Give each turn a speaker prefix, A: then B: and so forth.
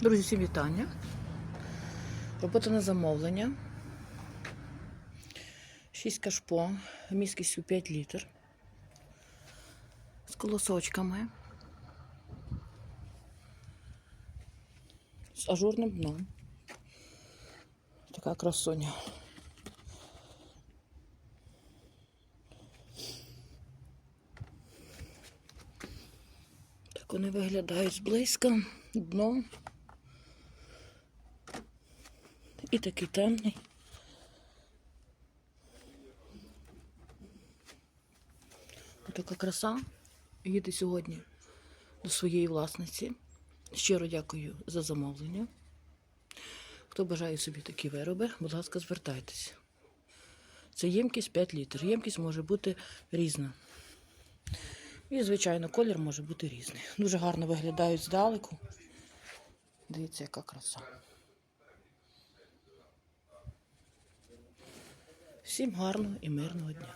A: Друзі, всім вітання. Робота на замовлення. 6 кашпо, міськістю 5 літр. З колосочками. З ажурним дном. Така красуня. Так вони виглядають зблизька. Дно. І такий темний. Така краса. Їде сьогодні до своєї власниці. Щиро дякую за замовлення. Хто бажає собі такі вироби, будь ласка, звертайтеся. Це ємкість 5 літрів. Ємкість може бути різна. І, звичайно, колір може бути різний. Дуже гарно виглядають здалеку. Дивіться, яка краса. Всім гарного і мирного дня.